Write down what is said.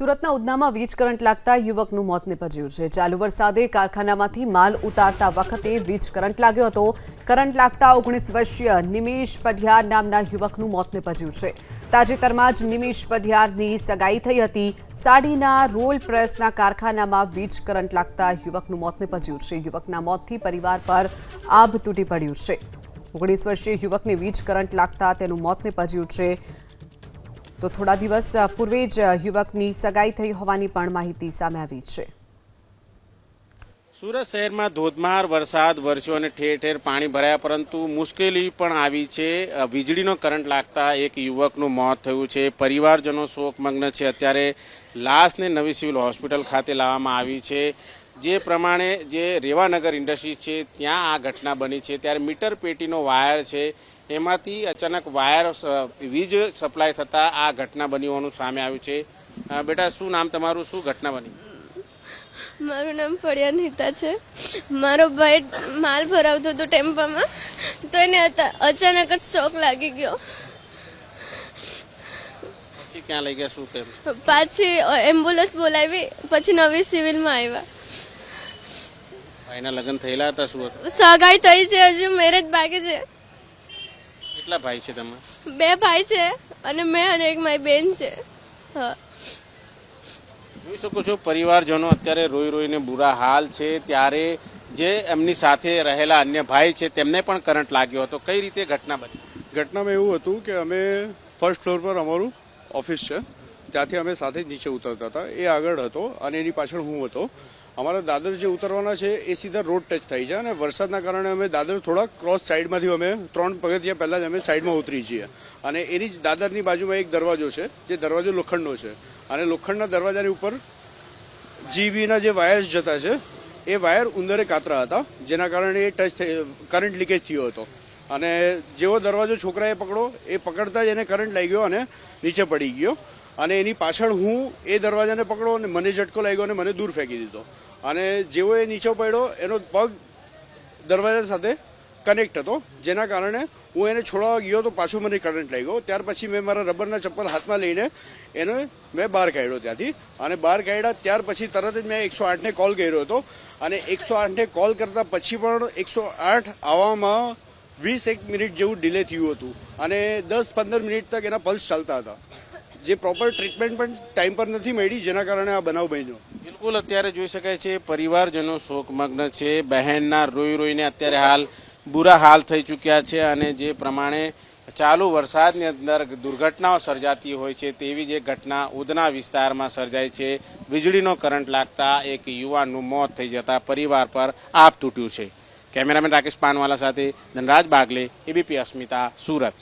સુરતના ઉધનામાં વીજ કરંટ લાગતા યુવકનું મોત નીપજ્યું છે. ચાલુ વરસાદે કારખાનામાંથી માલ ઉતારતા વખતે વીજ કરંટ લાગ્યો હતો. કરંટ લાગતા ઓગણીસ વર્ષીય નિમેશ પઢિયાર નામના યુવકનું મોત નિપજ્યું છે. તાજેતરમાં જ નિમેશ પઢિયારની સગાઈ થઈ હતી. સાડીના રોલ પ્રેસના કારખાનામાં વીજ કરંટ લાગતા યુવકનું મોત નિપજ્યું છે. યુવકના મોતથી પરિવાર પર આભ તૂટી પડ્યું છે. ઓગણીસ વર્ષીય યુવકને વીજ કરંટ લાગતા તેનું મોત નિપજ્યું છે. તો થોડા દિવસ પૂર્વે જ યુવકની સગાઈ થઈ હોવાની પણ માહિતી સામે આવી છે. સુરત શહેરમાં ધોધમાર વરસાદ, વરસ્યો અને ઠેર ઠેર પાણી ભરાયા, પરંતુ મુશ્કેલી પણ આવી છે. વીજળીનો કરંટ લાગતા એક યુવકનું મોત થયું છે. પરિવારજનો શોકમગ્ન છે. અત્યારે લાશને નવી સિવિલ હોસ્પિટલ ખાતે લાવવામાં આવી છે. જે પ્રમાણે જે રેવાનગર ઇન્ડસ્ટ્રી છે ત્યાં આ ઘટના બની છે. ત્યારે મીટર પેટીનો વાયર છે. એમાંથી અચાનક વાયર વીજ સપ્લાય થતાં આ ઘટના બની હોવાનું સામે આવ્યું છે. બેટા શું નામ તમારું? શું ઘટના બની? મારું નામ ફળિયા નીતા છે. મારો ભાઈ માલ ભરાવતો હતો ટેમ્પામાં તો એને અચાનક જ શોક લાગી ગયો. પછી ક્યાં લઈ ગયા? શું કેમ પાછી એમ્બ્યુલન્સ બોલાવી પછી નવી સિવિલમાં આવ્યા. ભાઈના લગ્ન થયેલા હતા શું હતું? સગાઈ થઈ છે હજુ મેરેજ બાકી છે. કેટલા ભાઈ છે તમે બે ભાઈ છે અને મેં અને એક મારી બેન છે. હા. જોઈ શકો છો પરિવારજનો અત્યારે રોઈ રોઈને બુરા હાલ છે. ત્યારે જે એમની સાથે રહેલા અન્ય ભાઈ છે તેમને પણ કરંટ લાગ્યો હતો. કઈ રીતે ઘટના બની? ઘટનામાં એવું હતું કે અમે ફર્સ્ટ ફ્લોર પર અમારું ઓફિસ છે. ત્યાંથી અમે સાથે જ નીચે ઉતરતા હતા. એ આગળ હતો અને એની પાછળ હું હતો. અમારા દાદર જે ઉતરવાના છે, એ સીધા રોડ ટચ થાય છે અને વરસાદના કારણે અમે દાદર થોડા ક્રોસ સાઈડમાંથી અમે ત્રણ પગથિયા પહેલાં જ અમે સાઈડમાં ઉતરી છીએ. અને એની જ દાદરની બાજુમાં એક દરવાજો છે, જે દરવાજો લોખંડનો છે. અને લોખંડના દરવાજાની ઉપર જીબીના જે વાયર્સ જતા છે, એ વાયર ઉંદરે કાતરા હતા, જેના કારણે એ ટચ કરંટ લીકેજ થયો હતો. અને જેવો દરવાજો છોકરાએ પકડો એ પકડતા જ એને કરંટ લાગ્યો અને નીચે પડી ગયો. અને એની પાછળ હું એ દરવાજાને પકડો અને મને ઝટકો લાગ્યો અને મને દૂર ફેંકી દીધો. અને જેવો એ નીચે પડ્યો, એનો પગ દરવાજા સાથે કનેક્ટ હતો, જેના કારણે હું એને છોડાવવા ગયો તો પાછો મને કરંટ લાગ્યો. ત્યાર પછી મેં મારા રબરના ચપ્પલ હાથમાં લઈને એને મેં બહાર કાઢ્યો ત્યાંથી. અને બહાર કાઢ્યા ત્યાર પછી તરત જ મેં એકસો આઠને કોલ કર્યો હતો. અને એકસો આઠને કોલ કરતા પછી પણ એકસો આઠ આવવામાં વીસ એક મિનિટ જેવું ડિલે થયું હતું. અને દસ પંદર મિનિટ તક એના પલ્સ ચાલતા હતા. જે પ્રોપર ટ્રીટમેન્ટ પણ ટાઈમ પર નથી મળી, જેના કારણે આ બનાવ બન્યો. બિલકુલ, અત્યારે જોઈ શકાય છે, પરિવારજનો શોકમગ્ન છે, બહેનના રોઈ રોઈને અત્યારે હાલ બુરા હાલ થઈ ચૂક્યા છે અને જે પ્રમાણે ચાલુ વરસાદની અંદર દુર્ઘટનાઓ સર્જાતી હોય છે, તેવી જે ઘટના ઉધના વિસ્તારમાં સર્જાય છે. વીજળીનો કરંટ લાગતા એક યુવાનનું મોત થઈ જતા પરિવાર પર આપ તૂટ્યું છે. કેમેરામેન રાકેશ પાનવાલા સાથે ધનરાજ બાગલે, એબીપી અસ્મિતા, સુરત.